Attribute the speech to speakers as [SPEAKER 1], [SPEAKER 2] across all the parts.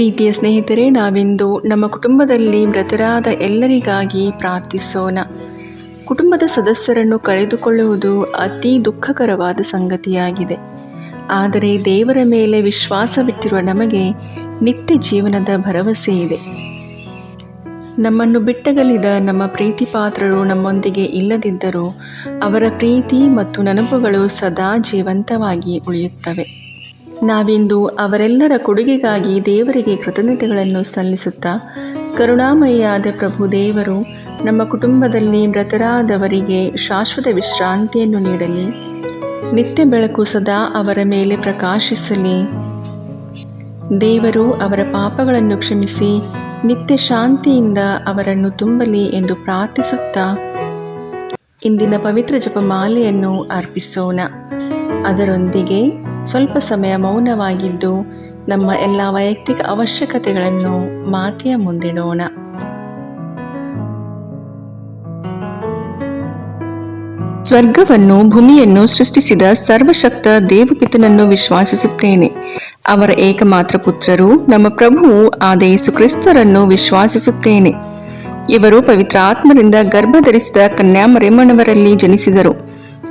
[SPEAKER 1] ಪ್ರೀತಿಯ ಸ್ನೇಹಿತರೆ, ನಾವಿಂದು ನಮ್ಮ ಕುಟುಂಬದಲ್ಲಿ ಮೃತರಾದ ಎಲ್ಲರಿಗಾಗಿ ಪ್ರಾರ್ಥಿಸೋಣ. ಕುಟುಂಬದ ಸದಸ್ಯರನ್ನು ಕಳೆದುಕೊಳ್ಳುವುದು ಅತಿ ದುಃಖಕರವಾದ ಸಂಗತಿಯಾಗಿದೆ. ಆದರೆ ದೇವರ ಮೇಲೆ ವಿಶ್ವಾಸವಿಟ್ಟಿರುವ ನಮಗೆ ನಿತ್ಯ ಜೀವನದ ಭರವಸೆ ಇದೆ. ನಮ್ಮನ್ನು ಬಿಟ್ಟಗಲಿದ ನಮ್ಮ ಪ್ರೀತಿ ಪಾತ್ರರು ನಮ್ಮೊಂದಿಗೆ ಇಲ್ಲದಿದ್ದರೂ ಅವರ ಪ್ರೀತಿ ಮತ್ತು ನೆನಪುಗಳು ಸದಾ ಜೀವಂತವಾಗಿ ಉಳಿಯುತ್ತವೆ. ನಾವಿಂದು ಅವರೆಲ್ಲರ ಕೊಡುಗೆಗಾಗಿ ದೇವರಿಗೆ ಕೃತಜ್ಞತೆಗಳನ್ನು ಸಲ್ಲಿಸುತ್ತಾ ಕರುಣಾಮಯಿಯಾದ ಪ್ರಭು ದೇವರು ನಮ್ಮ ಕುಟುಂಬದಲ್ಲಿ ಮೃತರಾದವರಿಗೆ ಶಾಶ್ವತ ವಿಶ್ರಾಂತಿಯನ್ನು ನೀಡಲಿ. ನಿತ್ಯ ಬೆಳಕು ಸದಾ ಅವರ ಮೇಲೆ ಪ್ರಕಾಶಿಸಲಿ. ದೇವರು ಅವರ ಪಾಪಗಳನ್ನು ಕ್ಷಮಿಸಿ, ನಿತ್ಯ ಶಾಂತಿಯಿಂದ ಅವರನ್ನು ತುಂಬಲಿ ಎಂದು ಪ್ರಾರ್ಥಿಸುತ್ತಾ ಇಂದಿನ ಪವಿತ್ರ ಜಪಮಾಲೆಯನ್ನು ಅರ್ಪಿಸೋಣ. ಅದರೊಂದಿಗೆ ಸ್ವಲ್ಪ ಸಮಯ ಮೌನವಾಗಿದ್ದು ನಮ್ಮ ಎಲ್ಲ ವೈಯಕ್ತಿಕ ಅವಶ್ಯಕತೆಗಳನ್ನು ಮಾತೆಯ ಮುಂದಿಡೋಣ. ಸ್ವರ್ಗವನ್ನು, ಭೂಮಿಯನ್ನು ಸೃಷ್ಟಿಸಿದ ಸರ್ವಶಕ್ತ ದೇವಪಿತನನ್ನು ವಿಶ್ವಾಸಿಸುತ್ತೇನೆ. ಅವರ ಏಕಮಾತ್ರ ಪುತ್ರರು ನಮ್ಮ ಪ್ರಭುವು ಆದ ಯೇಸು ಕ್ರಿಸ್ತರನ್ನು ವಿಶ್ವಾಸಿಸುತ್ತೇನೆ. ಇವರು ಪವಿತ್ರ ಆತ್ಮರಿಂದ ಗರ್ಭಧರಿಸಿದ ಕನ್ಯಾಮರೆಮ್ಮನವರಲ್ಲಿ ಜನಿಸಿದರು.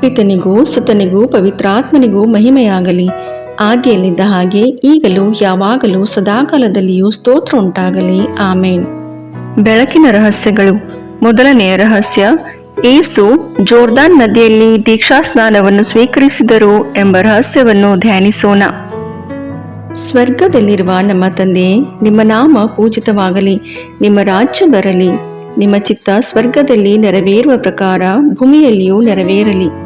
[SPEAKER 1] ಪಿತನಿಗೂ ಸುತನಿಗೂ ಪವಿತ್ರಾತ್ಮನಿಗೂ ಮಹಿಮೆಯಾಗಲಿ. ಆದಿಯಲ್ಲಿದ್ದ ಹಾಗೆ ಈಗಲೂ ಯಾವಾಗಲೂ ಸದಾಕಾಲದಲ್ಲಿಯೂ ಸ್ತೋತ್ರ ಉಂಟಾಗಲಿ ಆಮೇನ್. ಬೆಳಕಿನ ರಹಸ್ಯಗಳು. ಮೊದಲನೆಯ ರಹಸ್ಯ, ಏಸು ಜೋರ್ದಾನ್ ನದಿಯಲ್ಲಿ ದೀಕ್ಷಾ ಸ್ನಾನವನ್ನು ಸ್ವೀಕರಿಸಿದರು ಎಂಬ ರಹಸ್ಯವನ್ನು ಧ್ಯಾನಿಸೋಣ. ಸ್ವರ್ಗದಲ್ಲಿರುವ ನಮ್ಮ ತಂದೆ, ನಿಮ್ಮ ನಾಮ ಪೂಜಿತವಾಗಲಿ, ನಿಮ್ಮ ರಾಜ್ಯ ಬರಲಿ, ನಿಮ್ಮ ಚಿತ್ತ ಸ್ವರ್ಗದಲ್ಲಿ ನೆರವೇರುವ ಪ್ರಕಾರ ಭೂಮಿಯಲ್ಲಿಯೂ ನೆರವೇರಲಿ.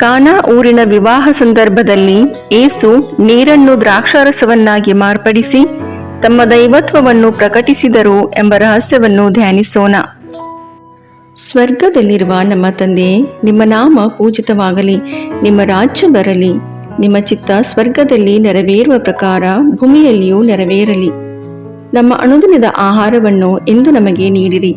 [SPEAKER 1] ಕಾನಾ ಊರಿನ ವಿವಾಹ ಸಂದರ್ಭದಲ್ಲಿ ಏಸು ನೀರನ್ನು ದ್ರಾಕ್ಷಾರಸವನ್ನಾಗಿ ಮಾರ್ಪಡಿಸಿ ತಮ್ಮ ದೈವತ್ವವನ್ನು ಪ್ರಕಟಿಸಿದರು ಎಂಬ ರಹಸ್ಯವನ್ನು ಧ್ಯಾನಿಸೋಣ. ಸ್ವರ್ಗದಲ್ಲಿರುವ ನಮ್ಮ ತಂದೆ, ನಿಮ್ಮ ನಾಮ ಪೂಜಿತವಾಗಲಿ, ನಿಮ್ಮ ರಾಜ್ಯ ಬರಲಿ, ನಿಮ್ಮ ಚಿತ್ತ ಸ್ವರ್ಗದಲ್ಲಿ ನೆರವೇರುವ ಪ್ರಕಾರ ಭೂಮಿಯಲ್ಲಿಯೂ ನೆರವೇರಲಿ. ನಮ್ಮ ಅನುದಿನದ ಆಹಾರವನ್ನು ಇಂದು ನಮಗೆ ನೀಡಿರಿ.